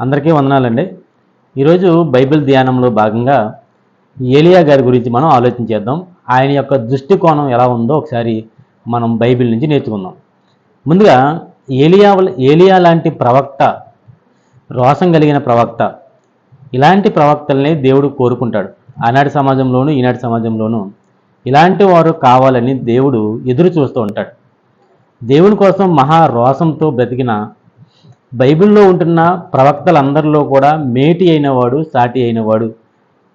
అందరికీ వందనాలండి. ఈరోజు బైబిల్ ధ్యానంలో భాగంగా ఏలియా గారి గురించి మనం ఆలోచించేద్దాం ఆయన యొక్క దృష్టికోణం ఎలా ఉందో ఒకసారి మనం బైబిల్ నుంచి నేర్చుకుందాం. ముందుగా ఏలియా ఏలియా లాంటి ప్రవక్త రోసం కలిగిన ప్రవక్త ఇలాంటి ప్రవక్తల్ని దేవుడు కోరుకుంటాడు. ఆనాటి సమాజంలోనూ ఈనాటి సమాజంలోనూ ఇలాంటి వారు కావాలని దేవుడు ఎదురు చూస్తూ ఉంటాడు. దేవుని కోసం మహా రోసంతో బ్రతికిన బైబిల్లో ఉంటున్న ప్రవక్తలందరిలో కూడా మేటి అయినవాడు సాటి అయినవాడు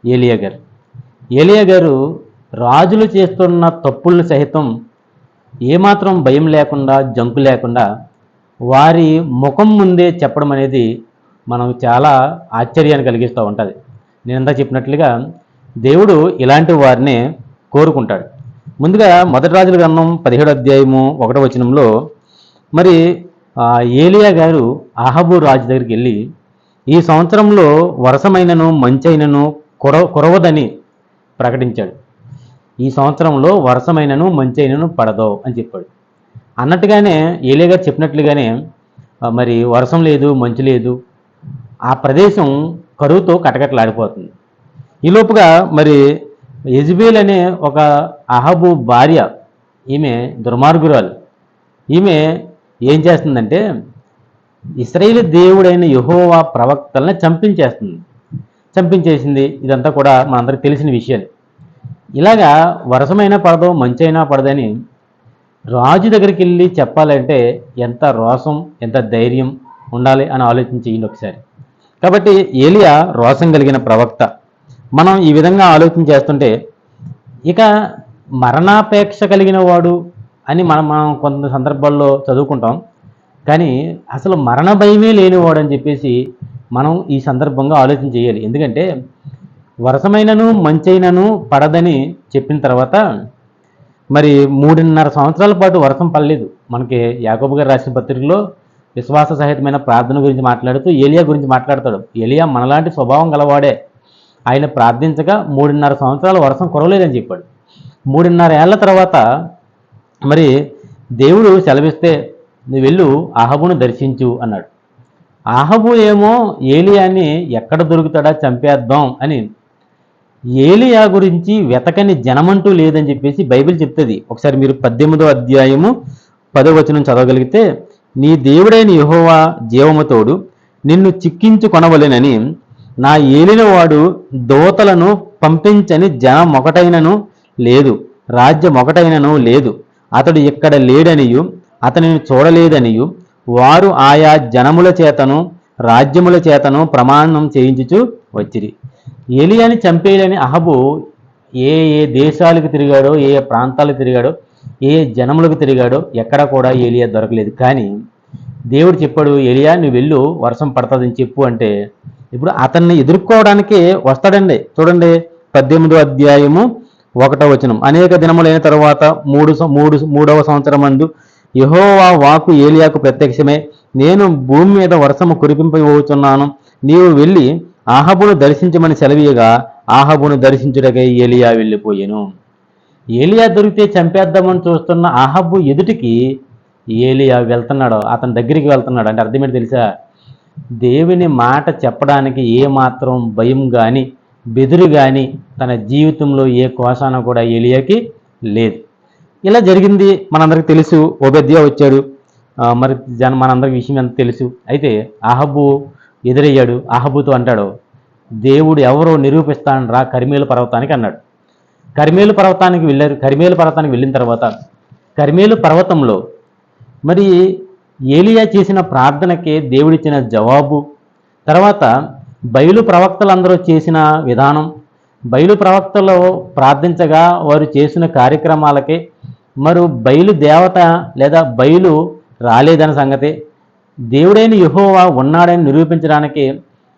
ఏలియా గారు. ఏలియా గారు రాజులు చేస్తున్న తప్పులను సహితం ఏమాత్రం భయం లేకుండా జంకు లేకుండా వారి ముఖం ముందే చెప్పడం అనేది మనం చాలా ఆశ్చర్యాన్ని కలిగిస్తూ ఉంటుంది. నేను ఇందా చెప్పినట్లుగా దేవుడు ఇలాంటి వారిని కోరుకుంటాడు. ముందుగా మొదటి రాజుల గ్రంథం పదిహేడు అధ్యాయము ఒకటో వచనంలో మరి ఏలియా గారు అహబు రాజు దగ్గరికి వెళ్ళి ఈ సంవత్సరంలో వరసమైనను మంచైనను కుర కురవదని ప్రకటించాడు. ఈ సంవత్సరంలో వరసమైనను మంచైనను పడదో అని చెప్పాడు. అన్నట్టుగానే ఏలియా గారు చెప్పినట్లుగానే మరి వర్షం లేదు మంచు లేదు ఆ ప్రదేశం కరువుతో కటకటలాడిపోతుంది. ఈ లోపుగా మరి యజ్బేల్ అనే ఒక అహబు భార్య ఈమె దుర్మార్గురాలు. ఈమె ఏం చేస్తుందంటే ఇస్రాయేల్ దేవుడైన యహోవా ప్రవక్తల్ని చంపించేస్తుంది. చంపించేసింది ఇదంతా కూడా మనందరికి తెలిసిన విషయాలు. ఇలాగా వరసమైనా పడదో మంచైనా పడదని రాజు దగ్గరికి వెళ్ళి చెప్పాలంటే ఎంత రోసం ఎంత ధైర్యం ఉండాలి అని ఆలోచించేయండి ఒకసారి. కాబట్టి ఏలియా రోసం కలిగిన ప్రవక్త. మనం ఈ విధంగా ఆలోచన చేస్తుంటే ఇక మరణాపేక్ష కలిగిన వాడు అని మనం మనం కొంత సందర్భాల్లో చదువుకుంటాం. కానీ అసలు మరణ భయమే లేనివాడు అని చెప్పేసి మనం ఈ సందర్భంగా ఆలోచన చేయాలి. ఎందుకంటే వర్షమైనను మంచైనను పడదని చెప్పిన తర్వాత మరి మూడున్నర సంవత్సరాల పాటు వర్షం పడలేదు. మనకి యాకోబు గారు రాసిన పత్రికలో విశ్వాస సహితమైన ప్రార్థన గురించి మాట్లాడుతూ ఏలియా గురించి మాట్లాడతాడు. ఏలియా మనలాంటి స్వభావం గలవాడే. ఆయన ప్రార్థించగా మూడున్నర సంవత్సరాలు వర్షం కురవలేదని చెప్పాడు. మూడున్నర ఏళ్ళ తర్వాత మరి దేవుడు సెలవిస్తే నువ్వు వెళ్ళు అహబును దర్శించు అన్నాడు. అహబు ఏమో ఏలియాని ఎక్కడ దొరుకుతాడా చంపేద్దాం అని. ఏలియా గురించి వెతకని జనమంటూ లేదని చెప్పేసి బైబిల్ చెప్తుంది. ఒకసారి మీరు పద్దెనిమిదో అధ్యాయము పదో వచనం చదవగలిగితే నీ దేవుడైన యహోవా జీవముతోడు నిన్ను చిక్కించు కొనవలెనని నా ఏలినవాడు దోతలను పంపించని జనం ఒకటైనను లేదు రాజ్యం ఒకటైనను లేదు. అతడు ఇక్కడ లేడనియు అతనిని చూడలేదనియు వారు ఆయా జనముల చేతను రాజ్యముల చేతను ప్రమాణం చేయించుచు వచ్చిరి. ఏలియాని చంపేయాలని అహబు ఏ ఏ దేశాలకు తిరిగాడో ఏ ఏ ప్రాంతాలకు తిరిగాడో ఏ ఏ జనములకు తిరిగాడో ఎక్కడ కూడా ఏలియా దొరకలేదు. కానీ దేవుడు చెప్పాడు ఏలియా నువ్వు వెళ్ళు వర్షం పడుతుందని చెప్పు అంటే ఇప్పుడు అతన్ని ఎదుర్కోవడానికి వస్తాడండి. చూడండి పద్దెనిమిదో అధ్యాయము ఒకటో వచనం. అనేక దినములైన తరువాత మూడు మూడు మూడవ సంవత్సరం అందు యహోవా వాకు ఏలియాకు ప్రత్యక్షమే. నేను భూమి మీద వర్షము కురిపింపబోతున్నాను నీవు వెళ్ళి ఆహబును దర్శించమని సెలవీయగా ఆహబును దర్శించుటకై ఏలియా వెళ్ళిపోయాను. ఏలియా దొరికితే చంపేద్దామని చూస్తున్న ఆహబ్బు ఎదుటికి ఏలియా వెళ్తున్నాడు అతని దగ్గరికి వెళ్తున్నాడు. అంటే అర్థమేంటి తెలుసా? దేవుని మాట చెప్పడానికి ఏమాత్రం భయం కానీ బెదురు కానీ తన జీవితంలో ఏ కోసాన కూడా ఏలియాకి లేదు. ఇలా జరిగింది మనందరికి తెలుసు. ఓబెద్యా వచ్చాడు. మరి జన మనందరికి విషయం ఎంత తెలుసు? అయితే అహబు ఎదురయ్యాడు. అహబుతో అంటాడు దేవుడు ఎవరో నిరూపిస్తాను రా కరిమేలు పర్వతానికి అన్నాడు. కరిమేలు పర్వతానికి వెళ్ళారు. కరిమేలు పర్వతానికి వెళ్ళిన తర్వాత కరిమేలు పర్వతంలో మరి ఏలియా చేసిన ప్రార్థనకే దేవుడిచ్చిన జవాబు. తర్వాత బయలు ప్రవక్తలందరూ చేసిన విధానం బయలు ప్రవక్తలు ప్రార్థించగా వారు చేసిన కార్యక్రమాలకి మరి బయలు దేవత లేదా బయలు రాలేదన్న సంగతి. దేవుడైన యహోవా ఉన్నాడని నిరూపించడానికి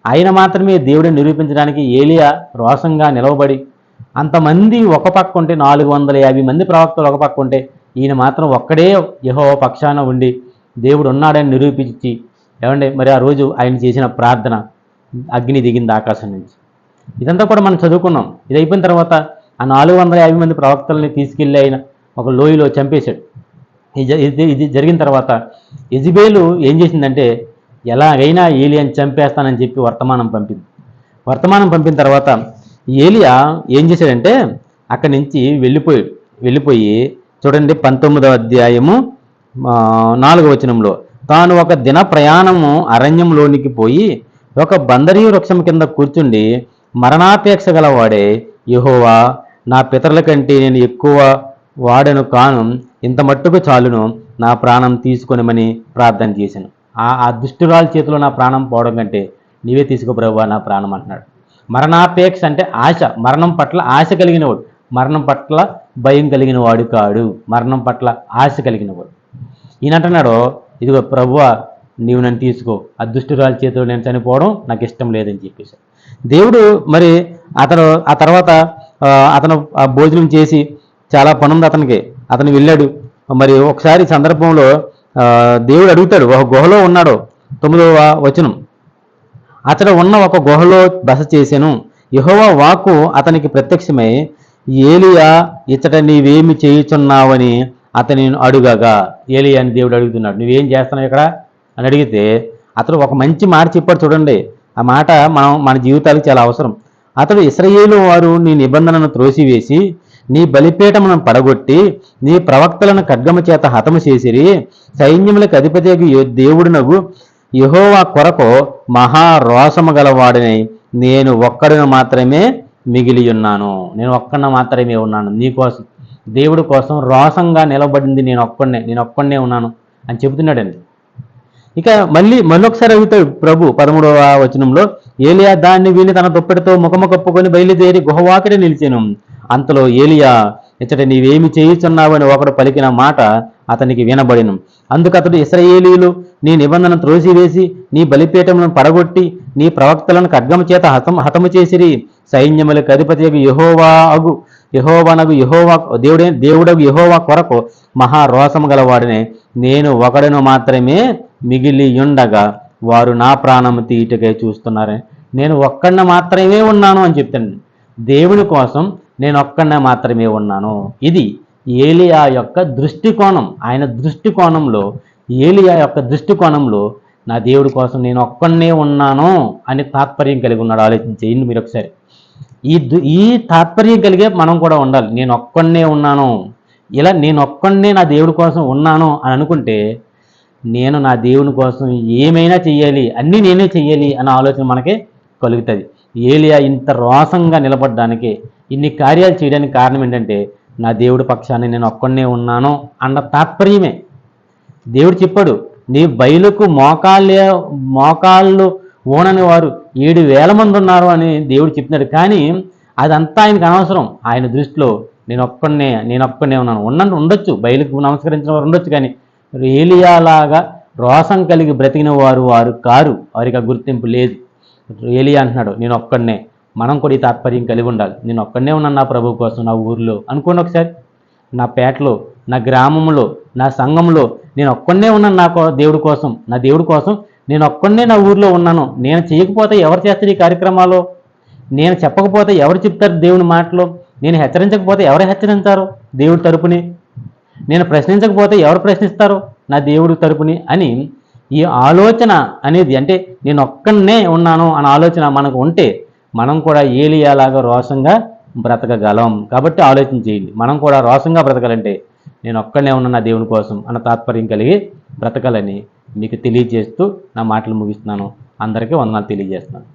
ఆయన మాత్రమే దేవుడిని నిరూపించడానికి ఏలియా రోషంగా నిలవబడి అంతమంది ఒక పక్క ఉంటే నాలుగు వందల యాభై మంది ప్రవక్తలు ఒక పక్క ఉంటే ఈయన మాత్రం ఒక్కడే యహో పక్షాన ఉండి దేవుడు ఉన్నాడని నిరూపించి ఏమండి? మరి ఆ రోజు ఆయన చేసిన ప్రార్థన. అగ్ని దిగింది ఆకాశం నుంచి. ఇదంతా కూడా మనం చదువుకున్నాం. ఇది అయిపోయిన తర్వాత ఆ నాలుగు వందల యాభై మంది ప్రవక్తల్ని తీసుకెళ్ళి ఆయన ఒక లోయలో చంపేశాడు. ఇది ఇది జరిగిన తర్వాత ఇజిబేలు ఏం చేసిందంటే ఎలాగైనా ఏలియాని చంపేస్తానని చెప్పి వర్తమానం పంపింది. వర్తమానం పంపిన తర్వాత ఏలియా ఏం చేశాడంటే అక్కడి నుంచి వెళ్ళిపోయాడు. వెళ్ళిపోయి చూడండి పంతొమ్మిదవ అధ్యాయము ఆ, నాలుగవ వచనంలో తాను ఒక దిన ప్రయాణము అరణ్యంలోనికి పోయి ఒక బందరీ వృక్షం కింద కూర్చుండి మరణాపేక్ష గలవాడే యహోవా నా పితరుల కంటే నేను ఎక్కువ వాడను కాను ఇంత మట్టుకు చాలును నా ప్రాణం తీసుకొనమని ప్రార్థన చేశాను. ఆ ఆ దుష్టురాల చేతిలో నా ప్రాణం పోవడం కంటే నీవే తీసుకో ప్రభువా నా ప్రాణం అంటున్నాడు. మరణాపేక్ష అంటే ఆశ మరణం పట్ల ఆశ కలిగిన వాడు మరణం పట్ల భయం కలిగిన వాడు కాడు. మరణం పట్ల ఆశ కలిగిన వాడు ఇదిగో ప్రభువా నీవు నన్ను తీసుకో. అదృష్టురాల చేతిలో నేను చనిపోవడం నాకు ఇష్టం లేదని చెప్పేసి. దేవుడు మరి అతను ఆ తర్వాత అతను ఆ భోజనం చేసి చాలా పనుంది ఉంది అతనికి. అతను వెళ్ళాడు. మరి ఒకసారి సందర్భంలో దేవుడు అడుగుతాడు ఒక గుహలో ఉన్నాడు తొమ్మిదవ వచనం. అతడు ఉన్న ఒక గుహలో బస చేశాను యహోవా వాక్కు అతనికి ప్రత్యక్షమై ఏలియా ఇచ్చట నీవేమి చేయుచున్నావని అతని అడుగగా. ఏలియా అని దేవుడు అడుగుతున్నాడు. నువ్వేం చేస్తున్నావు ఇక్కడ? అని అడిగితే అతడు ఒక మంచి మాట చెప్పాడు చూడండి. ఆ మాట మనం మన జీవితాలకు చాలా అవసరం. అతడు ఇస్రయేలు వారు నీ నిబంధనను త్రోసివేసి నీ బలిపీఠమును పడగొట్టి నీ ప్రవక్తలను ఖడ్గము చేత హతము చేసిరి సైన్యములకు అధిపతి దేవుడినగు యహోవా కొరకు మహా రోషము నేను ఒక్కడిని మాత్రమే మిగిలి ఉన్నాను. నేను ఒక్కడిని మాత్రమే ఉన్నాను. నీకోసం దేవుడి కోసం రోషంగా నిలబడింది నేను ఒక్కడనే నేను ఒక్కడనే ఉన్నాను అని చెబుతున్నాడండి. ఇక మళ్ళీ మళ్ళొకసారి అడుగుతాడు ప్రభు పదమూడవ వచనంలో ఏలియా దాన్ని వీని తన దుప్పటితో ముఖము కప్పుకొని బయలుదేరి గుహవాకిట నిలిచాను. అంతలో ఏలియా ఇచ్చట నీవేమి చేయుచున్నావని ఒకడు పలికిన మాట అతనికి వినబడిను. అందుకతడు ఇస్రయేలీలు నీ నిబంధన త్రోసివేసి నీ బలిపీఠములను పడగొట్టి నీ ప్రవక్తలను ఖడ్గము చేత హతం హతము చేసిరి. సైన్యములకు అధిపతి యహోవా అగు యహోవనగు యహోవా దేవుడే దేవుడగు యహోవా కొరకు మహా రోషము గలవాడినే. నేను ఒకడను మాత్రమే మిగిలియుండగా వారు నా ప్రాణము తీయటకై చూస్తున్నారని నేను ఒక్కడిన మాత్రమే ఉన్నాను అని చెప్తాను. దేవుని కోసం నేను ఒక్కడినే మాత్రమే ఉన్నాను. ఇది ఏలియా యొక్క దృష్టికోణం. ఆయన దృష్టికోణంలో ఏలియా యొక్క దృష్టికోణంలో నా దేవుడి కోసం నేను ఒక్కడనే ఉన్నాను అని తాత్పర్యం కలిగి ఉన్నాడు. ఆలోచించేయండి మీరు ఒకసారి. ఈ దు- ఈ తాత్పర్యం కలిగే మనం కూడా ఉండాలి. నేను ఒక్కడనే ఉన్నాను. ఇలా నేను ఒక్కడనే నా దేవుడి కోసం ఉన్నాను అని అనుకుంటే నేను నా దేవుని కోసం ఏమైనా చెయ్యాలి అన్నీ నేనే చెయ్యాలి అన్న ఆలోచన మనకి కలుగుతుంది. ఏలియా ఇంత రోసంగా నిలబడడానికి ఇన్ని కార్యాలు చేయడానికి కారణం ఏంటంటే నా దేవుడి పక్షాన్ని నేను ఒక్కడనే ఉన్నాను అన్న తాత్పర్యమే. దేవుడు చెప్పాడు నీ బయలుకు మోకాళ్ళే మోకాళ్ళు ఊనని వారు ఏడు వేల మంది ఉన్నారు అని దేవుడు చెప్తున్నాడు కానీ అదంతా ఆయనకు అనవసరం. ఆయన దృష్టిలో నేను ఒక్కడనే నేను ఒక్కడనే ఉన్నాను. ఉన్నట్టు ఉండొచ్చు బయలుకు నమస్కరించిన వారు ఉండొచ్చు కానీ ఏలియాలాగా రోసం కలిగి బ్రతికిన వారు వారు కారు. వారికి ఆ గుర్తింపు లేదు. ఏలియా అంటున్నాడు నేను ఒక్కడనే. మనం కూడా ఈ తాత్పర్యం కలిగి ఉండాలి. నేను ఒక్కడనే ఉన్నాను నా ప్రభు కోసం నా ఊరిలో. అనుకోండి ఒకసారి నా పేటలో నా గ్రామంలో నా సంఘంలో నేను ఒక్కడనే ఉన్నాను నా కో- దేవుడి కోసం. నా దేవుడి కోసం నేను ఒక్కడనే నా ఊర్లో ఉన్నాను. నేను చేయకపోతే ఎవరు చేస్తారు ఈ కార్యక్రమాలు? నేను చెప్పకపోతే ఎవరు చెప్తారు దేవుని మాటలు? నేను హెచ్చరించకపోతే ఎవరు హెచ్చరించారు దేవుడి తరపుని? నేను ప్రశ్నించకపోతే ఎవరు ప్రశ్నిస్తారు? నా దేవుడి తరపుని అని ఈ ఆలోచన అనేది అంటే నేను ఒక్కనే ఉన్నాను అన్న ఆలోచన మనకు ఉంటే మనం కూడా ఏలియాలాగా రోషంగా బ్రతకగలం. కాబట్టి ఆలోచన చేయండి. మనం కూడా రోషంగా బ్రతకాలంటే నేను ఒక్కనే ఉన్న నా దేవుని కోసం అన్న తాత్పర్యం కలిగి బ్రతకాలని మీకు తెలియజేస్తూ నా మాటలు ముగిస్తున్నాను. అందరికీ వందనాలు తెలియజేస్తున్నాను.